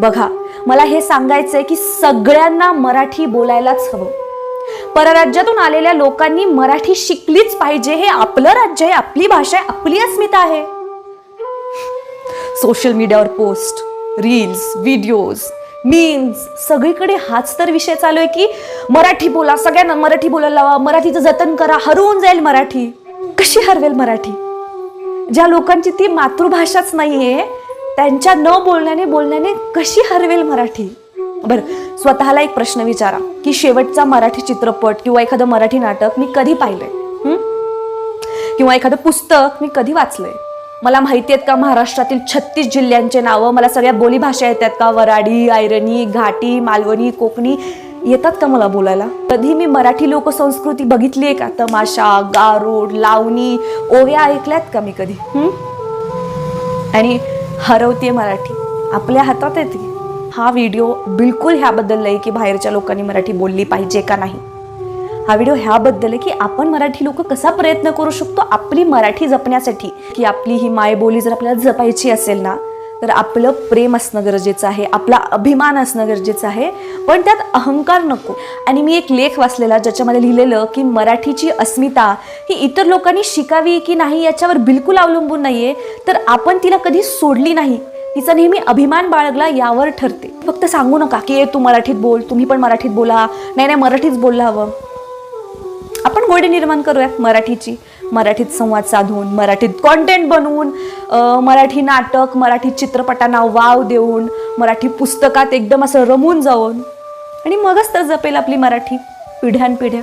बघा मला हे सांगायचंय की सगळ्यांना मराठी बोलायलाच हवं. परराज्यातून आलेल्या लोकांनी मराठी शिकलीच पाहिजे हे आपलं राज्य आहे आपली भाषा आहे आपली अस्मिता आहे. सोशल मीडियावर पोस्ट रील्स व्हिडिओज मीन्स सगळीकडे हाच तर विषय चालू आहे की मराठी बोला सगळ्यांना मराठी बोलायला लावा मराठीचं जतन करा हरवून जाईल मराठी. कशी हरवेल मराठी? ज्या लोकांची ती मातृभाषाच नाहीये त्यांच्या न बोलण्याने बोलण्याने कशी हरवेल मराठी? बरं स्वतःला एक प्रश्न विचारा की शेवटचा मराठी चित्रपट किंवा एखादं मराठी नाटक मी कधी पाहिलंय? किंवा एखादं पुस्तक मी कधी वाचलंय? मला माहिती आहेत का महाराष्ट्रातील छत्तीस जिल्ह्यांचे नावं? मला सगळ्या बोलीभाषा येतात का? वराडी आयरणी घाटी मालवणी कोकणी? येतात का मला बोलायला? कधी मी मराठी लोकसंस्कृती बघितली आहे का? तमाशा गारूड लावणी ओव्या ऐकल्यात का मी कधी? आणि हरवते मराठी. आपल्या हातात येते हा व्हिडिओ बिलकुल ह्याबद्दल नाही की बाहेरच्या लोकांनी मराठी बोलली पाहिजे का नाही. हा व्हिडिओ ह्याबद्दल आहे की आपण मराठी लोक कसा प्रयत्न करू शकतो आपली मराठी जपण्यासाठी? की आपली ही मायबोली जर आपल्याला जपायची असेल ना तर आपलं प्रेम असणं गरजेचं आहे आपला अभिमान असणं गरजेचं आहे पण त्यात अहंकार नको. आणि मी एक लेख वाचलेला ज्याच्यामध्ये लिहिलेलं की मराठीची अस्मिता ही इतर लोकांनी शिकावी की नाही याच्यावर बिलकुल अवलंबून नाही आहे तर आपण तिला कधी सोडली नाही. तिचा नेहमी अभिमान बाळगला यावर ठरते. फक्त सांगू नका की "ए, तू मराठीत बोल तुम्ही पण मराठीत बोला. नाही नाही मराठीच बोलला हवं. आपण गोडी निर्माण करूयात मराठीची. मराठीत संवाद साधून मराठीत कॉन्टेंट बनवून मराठी नाटक मराठी चित्रपटांना वाव देऊन मराठी पुस्तकात एकदम असं रमून जाऊन आणि मगच तर जपेल आपली मराठी पिढ्यानपिढ्या.